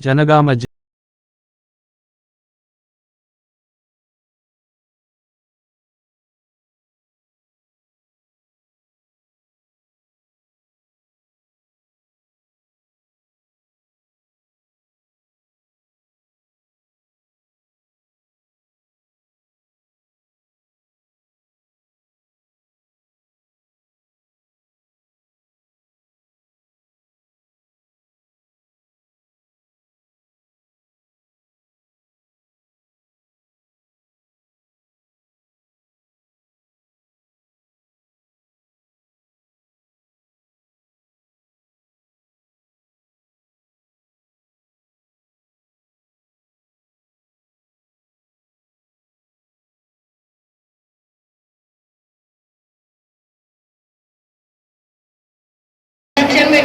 జనగామ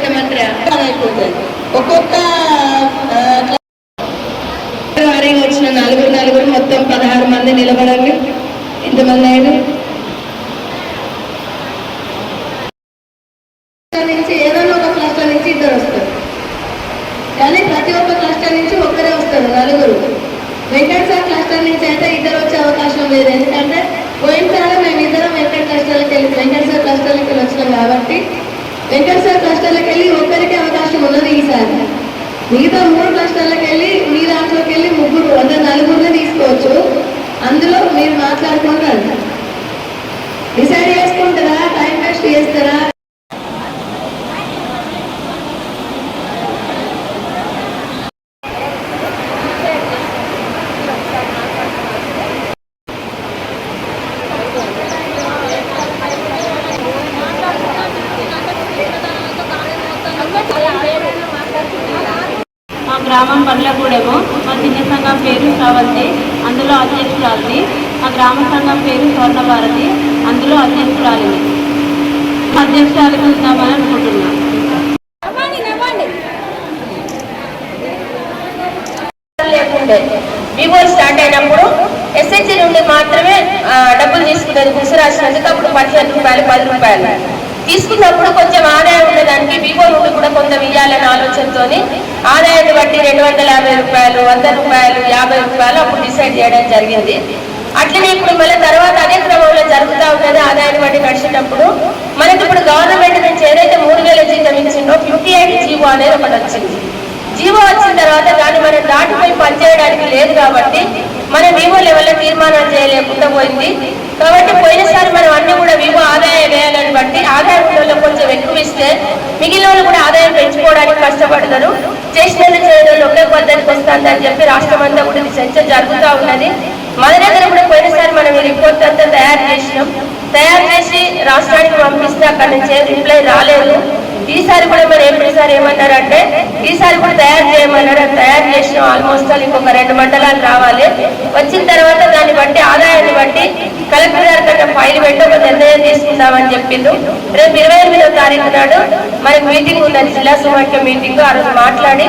అయిపోతుంది ఒక్కొక్క వచ్చిన నలుగురు నలుగురు మొత్తం పదహారు మంది నిలబడండి. ఎంతమంది అయ్యారు క్లస్టర్ నుంచి ఏదైనా ఒక క్లస్టర్ నుంచి ఇద్దరు వస్తారు కానీ ప్రతి ఒక్క క్లస్టర్ నుంచి ఒక్కరే వస్తారు నలుగురు వెంకట సార్ క్లస్టర్ నుంచి అయితే ఇద్దరు వచ్చే అవకాశం లేదు ఎందుకంటే పోయినసారి మేము ఇద్దరం వెంకట క్లస్టర్కి వెళ్ళి వెంకట సార్ క్లస్టర్కి వెళ్ళి వచ్చినాం కాబట్టి వెంకట సార్ క్లస్టర్లకు వెళ్ళి ఒక్కరికి అవకాశం ఉన్నది ఈసారి మిగతా మూడు క్లస్టర్లకు వెళ్ళి మీ దాంట్లోకి వెళ్ళి ముగ్గురు అంటే నలుగురిని తీసుకోవచ్చు అందులో మీరు మాట్లాడుకుంటారు డిసైడ్ చేసుకుంటారా టైం వేస్ట్ చేస్తారా మా గ్రామం బండ్లగూడెము మా చిన్న సంఘం పేరు శ్రవంతి అందులో అధ్యక్షురాలిని మా గ్రామ సంఘం పేరు స్వర్ణభారతి అందులో అధ్యక్షురాలిని అధ్యక్షురాలిగా ఉందామని అనుకుంటున్నాను లేకుండే. వివో స్టార్ట్ అయినప్పుడు ఎస్హెచ్జి నుండి మాత్రమే డబ్బులు తీసుకునేది బుక్స్ రాసినందుకు అప్పుడు పదిహేను రూపాయలు పది రూపాయలు. తీసుకున్నప్పుడు కొంచెం ఆదాయం ఉండడానికి వివో నుండి కూడా కొంత ఇవ్వాలనే ఆలోచనతో ఆదాయాన్ని బట్టి రెండు వందల యాభై రూపాయలు వంద రూపాయలు యాభై రూపాయలు అప్పుడు డిసైడ్ చేయడం జరిగింది. అట్లనే ఇప్పుడు మళ్ళీ తర్వాత అదే క్రమంలో జరుగుతూ ఉన్నది ఆదాయాన్ని బట్టి నడిచేటప్పుడు. మనకి ఇప్పుడు గవర్నమెంట్ నుంచి ఏదైతే మూడు వేల జీతం ఇచ్చిందో ఫిఫ్టీ ఎయిట్ జీవో అనేది ఒకటి వచ్చింది. జీవో వచ్చిన తర్వాత దాన్ని మనం దాటిపోయి పనిచేయడానికి లేదు కాబట్టి మనం వివో లెవెల్లో తీర్మానాలు చేయలేకుండా పోయింది. కాబట్టి పోయినసారి మనం అన్ని కూడా వివో ఆదాయం వేయాలని బట్టి ఆదాయం విలువలో కొంచెం ఎక్కువ ఇస్తే మిగిలిన వాళ్ళు కూడా ఆదాయం పెంచుకోవడానికి కష్టపడతారు. చేసిన చేయడంలో ఒకే పద్ధతికి వస్తుందని చెప్పి రాష్ట్రం అంతా కూడా ఇది చర్చ జరుగుతూ ఉన్నది. మన దగ్గర కూడా పోయినసారి మనం ఈ రిపోర్ట్ అంతా తయారు చేసినాం. తయారు చేసి రాష్ట్రానికి పంపిస్తే అక్కడ నుంచి రిప్లై రాలేదు. ఈసారి కూడా మరి ఏప్రిల్ సార్ ఏమన్నారంటే ఈసారి కూడా తయారు చేయమన్నారు అది తయారు చేసిన ఆల్మోస్ట్ ఇంకొక రెండు మండలాలు రావాలి. వచ్చిన తర్వాత దాన్ని బట్టి ఆదాయాన్ని బట్టి కలెక్టర్ గారి కన్నా ఫైల్ పెట్టి ఒక నిర్ణయం తీసుకుందామని చెప్పిండు రేపు ఇరవై ఎనిమిదో తారీఖు నాడు మనకి మీటింగ్ ఉందని జిల్లా సమాఖ్య మీటింగ్ ఆ రోజు మాట్లాడి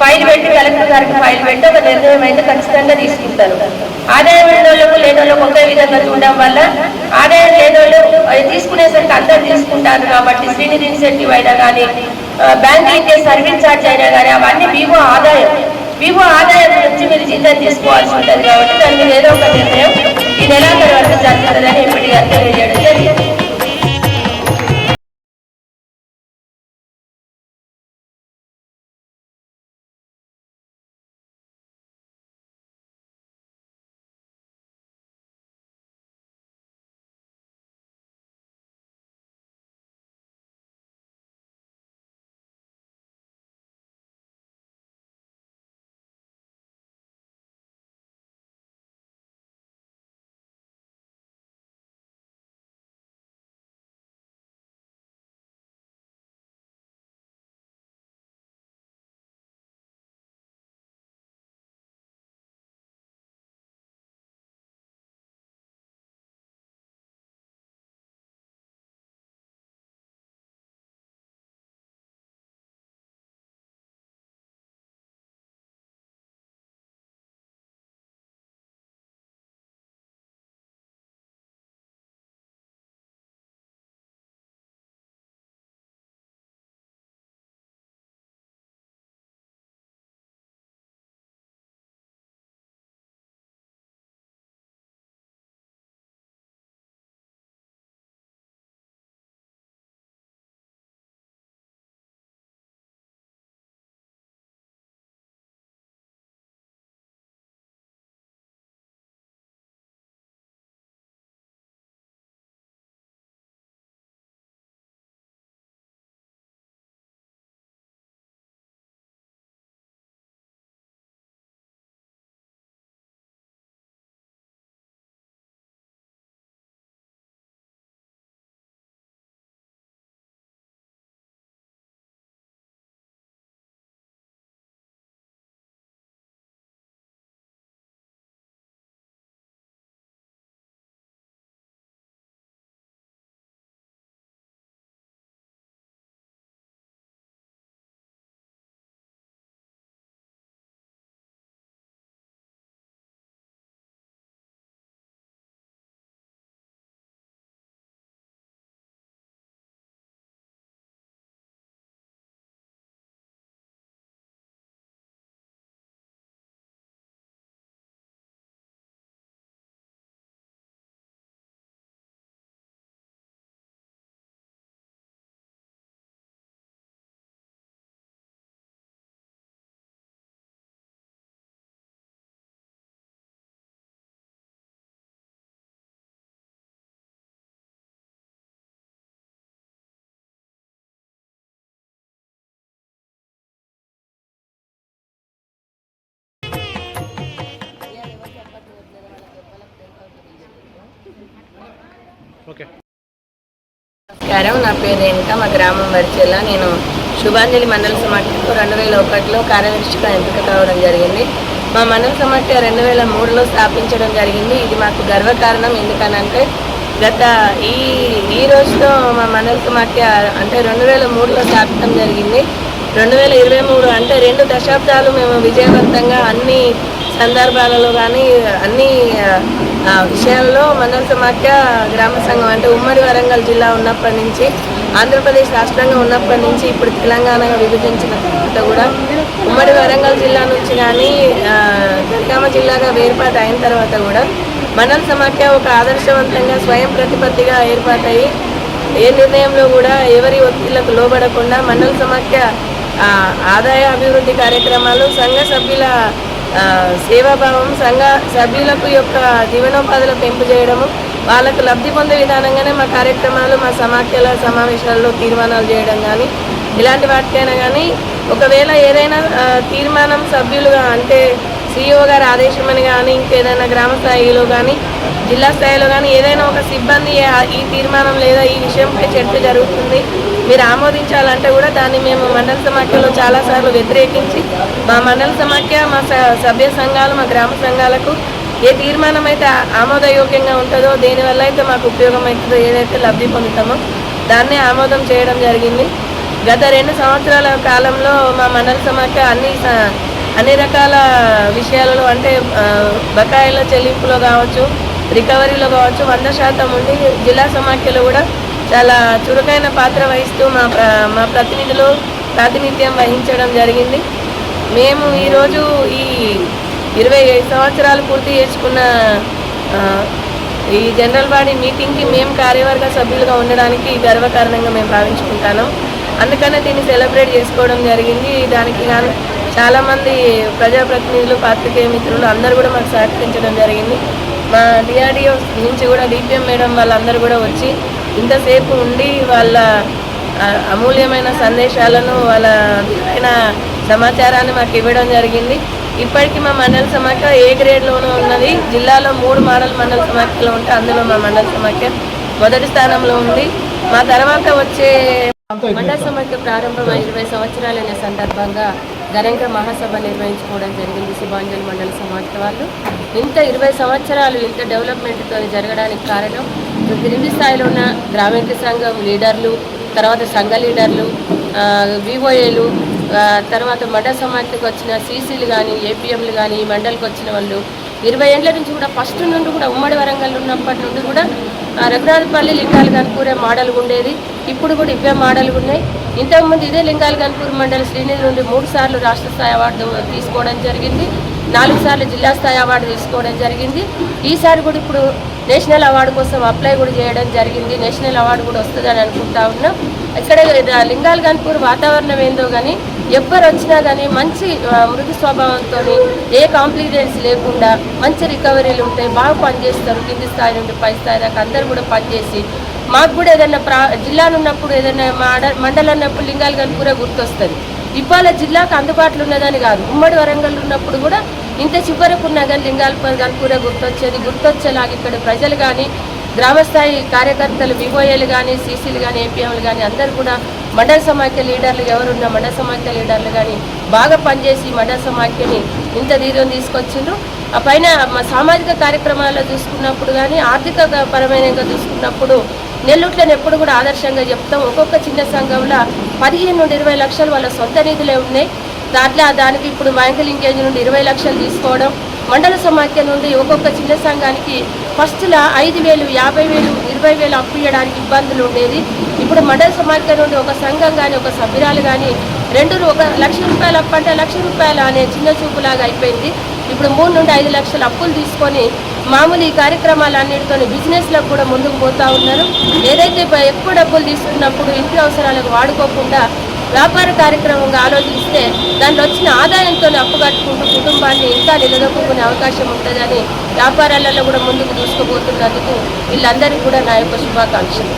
ఫైల్ పెట్టి కలెక్టర్ గారికి ఫైల్ పెట్టి ఒక నిర్ణయం అయితే ఖచ్చితంగా తీసుకుంటారు. ఆదాయం ఉన్న లేనోళ్ళకు ఒకే విధంగా చూడడం వల్ల ఆదాయం లేనోళ్ళు వాళ్ళు తీసుకునేసరికి అందరు తీసుకుంటారు కాబట్టి శ్రీనిధి ఇన్సెంటివ్ అయినా కానీ బ్యాంక్ ఇచ్చే సర్వీస్ ఛార్జ్ అయినా కానీ అవన్నీ వివో ఆదాయం. వివో ఆదాయం నుంచి మీరు జీతం తీసుకోవాల్సి ఉంటుంది కాబట్టి దాని మీద ఏదో ఒక నిర్ణయం ఈ నెలాఖరు వరకు జరుగుతుందని ఇప్పటికీ తెలియజేయడం జరిగింది. నమస్కారం నా పేరు రేణుక మా గ్రామం వరిచెల్ల నేను శుభాంజలి మండల సమాఖ్యకు రెండు వేల ఒకటిలో కార్యదర్శిగా ఎంపిక కావడం జరిగింది. మా మండల సమాఖ్య రెండు వేల మూడులో స్థాపించడం జరిగింది. ఇది మాకు గర్వకారణం. ఎందుకనంటే గత ఈ ఈ రోజుతో మా మండల సమాఖ్య అంటే రెండు వేల మూడులో స్థాపించడం జరిగింది. రెండు వేల ఇరవై మూడు అంటే రెండు దశాబ్దాలు మేము విజయవంతంగా అన్ని సందర్భాలలో కానీ అన్ని విషయాల్లో మండల సమాఖ్య గ్రామ సంఘం అంటే ఉమ్మడి వరంగల్ జిల్లా ఉన్నప్పటి నుంచి ఆంధ్రప్రదేశ్ రాష్ట్రంగా ఉన్నప్పటి నుంచి ఇప్పుడు తెలంగాణగా విభజించిన తర్వాత కూడా ఉమ్మడి వరంగల్ జిల్లా నుంచి కానీ ఆ, జనగామ జిల్లాగా వేర్పాటు అయిన తర్వాత కూడా మండల సమాఖ్య ఒక ఆదర్శవంతంగా స్వయం ప్రతిపత్తిగా ఏర్పాటయ్యి ఏ నిర్ణయంలో కూడా ఎవరి ఒత్తిళ్ళకు లోబడకుండా మండల సమాఖ్య ఆదాయ అభివృద్ధి కార్యక్రమాలు సంఘ సభ్యుల సేవాభావం సంఘ సభ్యులకు యొక్క జీవనోపాధులు పెంపు చేయడము వాళ్ళకు లబ్ధి పొందే విధానంగానే మా కార్యక్రమాలు మా సమాఖ్యల సమావేశాల్లో తీర్మానాలు చేయడం కానీ ఇలాంటి వాటికైనా కానీ ఒకవేళ ఏదైనా తీర్మానం సభ్యులుగా అంటే సిఇఓ గారి ఆదేశమని కానీ ఇంకేదైనా గ్రామ స్థాయిలో కానీ జిల్లా స్థాయిలో కానీ ఏదైనా ఒక సిబ్బంది ఈ తీర్మానం లేదా ఈ విషయంపై చర్చ జరుగుతుంది. మీరు ఆమోదించాలంటే కూడా దాన్ని మేము మండల సమాఖ్యలో చాలాసార్లు వ్యతిరేకించి మా మండల సమాఖ్య మా స- సభ్య సంఘాలు మా గ్రామ సంఘాలకు ఏ తీర్మానం అయితే ఆమోదయోగ్యంగా ఉంటుందో దేనివల్ల అయితే మాకు ఉపయోగం అవుతుందో ఏదైతే లబ్ధి పొందుతామో దాన్నే ఆమోదం చేయడం జరిగింది. గత రెండు సంవత్సరాల కాలంలో మా మండల సమాఖ్య అన్ని అన్ని రకాల విషయాలలో అంటే బకాయిల చెల్లింపులో కావచ్చు రికవరీలో కావచ్చు వంద శాతం ఉండి జిల్లా సమాఖ్యలో కూడా చాలా చురుకైన పాత్ర వహిస్తూ మా ప్ర- మా ప్రతినిధులు ప్రాతినిధ్యం వహించడం జరిగింది. మేము ఈరోజు ఈ ఇరవై ఐదు సంవత్సరాలు పూర్తి చేసుకున్న ఈ జనరల్ బాడీ మీటింగ్కి మేము కార్యవర్గ సభ్యులుగా ఉండడానికి గర్వకారణంగా మేము భావించుకుంటాను. అందుకనే దీన్ని సెలబ్రేట్ చేసుకోవడం జరిగింది. దానికి గాను చాలామంది ప్రజాప్రతినిధులు పాత్రికేయ మిత్రులు అందరూ కూడా మాకు సహకరించడం జరిగింది. మా డిఆర్డిఓ నుంచి కూడా డిపిఎం మేడం వాళ్ళందరూ కూడా వచ్చి ఇంతసేపు ఉండి వాళ్ళ అమూల్యమైన సందేశాలను వాళ్ళ విలువైన సమాచారాన్ని మాకు ఇవ్వడం జరిగింది. ఇప్పటికీ మా మండల సమాఖ్య ఏ గ్రేడ్లోనూ ఉన్నది. జిల్లాలో మూడు మోడల్ మండల సమాఖ్యలు ఉంటే అందులో మా మండల సమాఖ్య మొదటి స్థానంలో ఉంది. మా తర్వాత వచ్చే మండల సమాఖ్య ప్రారంభం ఇరవై సంవత్సరాలైన సందర్భంగా ఘనంగా మహాసభ నిర్వహించుకోవడం జరిగింది శుభాంజలి మండల సమాఖ్య వాళ్ళు. ఇంత ఇరవై సంవత్సరాలు ఇంత డెవలప్మెంట్తో జరగడానికి కారణం క్రింది స్థాయిలో ఉన్న గ్రామీణ సంఘం లీడర్లు తర్వాత సంఘ లీడర్లు వివోఏలు తర్వాత మండల సమాఖ్యకు వచ్చిన సీసీలు కానీ ఏపీఎంలు కానీ ఈ మండలికి వచ్చిన వాళ్ళు ఇరవై ఏళ్ళ నుంచి కూడా ఫస్ట్ నుండి కూడా ఉమ్మడి వరంగల్ ఉన్నప్పటి నుండి కూడా రఘునాథపల్లి లింగాలు కనుకూరే మోడల్ ఉండేది. ఇప్పుడు కూడా ఇవే మోడల్ ఉన్నాయి. ఇంతకుముందు ఇదే లింగాలు కనుకూరు మండలి శ్రీనిధి నుండి మూడు సార్లు రాష్ట్ర స్థాయి అవార్డు తీసుకోవడం జరిగింది. నాలుగు సార్లు జిల్లా స్థాయి అవార్డు తీసుకోవడం జరిగింది. ఈసారి కూడా ఇప్పుడు నేషనల్ అవార్డు కోసం అప్లై కూడా చేయడం జరిగింది. నేషనల్ అవార్డు కూడా వస్తుందని అనుకుంటా ఉన్నాం. ఇక్కడ లింగాల్ గన్పూర్ వాతావరణం ఏందో కానీ ఎవ్వరు వచ్చినా కానీ మంచి మృదు స్వభావంతో ఏ కాంప్లికేషన్స్ లేకుండా మంచి రికవరీలు ఉంటాయి. బాగా పనిచేస్తారు. కింది స్థాయి నుండి పై స్థాయి దాకా అందరూ కూడా పనిచేసి. మాకు కూడా ఏదైనా ప్రా జిల్లాను ఉన్నప్పుడు ఏదైనా మండలం ఉన్నప్పుడు లింగాలు గన్పూరే గుర్తొస్తుంది. ఇవాళ జిల్లాకు అందుబాటులో ఉన్నదని కాదు. ఉమ్మడి వరంగల్ ఉన్నప్పుడు కూడా ఇంత చివరకు ఉన్నా కానీ లింగాల గన్పూరే గుర్తొచ్చేది. గుర్తొచ్చేలాగా ఇక్కడ ప్రజలు కానీ గ్రామస్థాయి కార్యకర్తలు వివోఏలు కానీ సీసీలు కానీ ఏపీఎంలు కానీ అందరు కూడా మండల సమాఖ్య లీడర్లు ఎవరున్నా మండల సమాఖ్య లీడర్లు కానీ బాగా పనిచేసి మండల సమాఖ్యని ఇంత దీర్ఘం తీసుకొచ్చిండ్రు. ఆ పైన సామాజిక కార్యక్రమాల్లో చూసుకున్నప్పుడు కానీ ఆర్థిక పరమైన చూసుకున్నప్పుడు నెల్లూట్లను ఎప్పుడు కూడా ఆదర్శంగా చెప్తాం. ఒక్కొక్క చిన్న సంఘంలో పదిహేను నుండి ఇరవై లక్షలు వాళ్ళ సొంత నిధులే ఉన్నాయి. దాంట్లో దానికి ఇప్పుడు బ్యాంకు లింకేజ్ నుండి ఇరవై లక్షలు తీసుకోవడం మండల సమాఖ్య నుండి ఒక్కొక్క చిన్న సంఘానికి ఫస్ట్లో ఐదు వేలు యాభై వేలు ఇరవై వేలు అప్పు ఇవ్వడానికి ఇబ్బందులు ఉండేది. ఇప్పుడు మండల సమాఖ్య నుండి ఒక సంఘం కానీ ఒక సభ్యురాలు కానీ రెండు ఒక లక్ష రూపాయలు అప్పు అంటే లక్ష రూపాయలు అనే చిన్న చూపులాగా అయిపోయింది. ఇప్పుడు మూడు నుండి ఐదు లక్షల అప్పులు తీసుకొని మామూలు ఈ కార్యక్రమాలన్నిటితో బిజినెస్లకు కూడా ముందుకు పోతూ ఉన్నారు. ఏదైతే ఎక్కువ డబ్బులు తీసుకున్నప్పుడు ఇంటి అవసరాలకు వాడుకోకుండా వ్యాపార కార్యక్రమంగా ఆలోచిస్తే దాంట్లో వచ్చిన ఆదాయంతో అప్పు కట్టుకుంటూ కుటుంబాన్ని ఇంకా నిలదొక్కునే అవకాశం ఉంటుందని వ్యాపారాలలో కూడా ముందుకు దూసుకుపోతున్నందుకు వీళ్ళందరికీ కూడా నా యొక్క శుభాకాంక్షలు.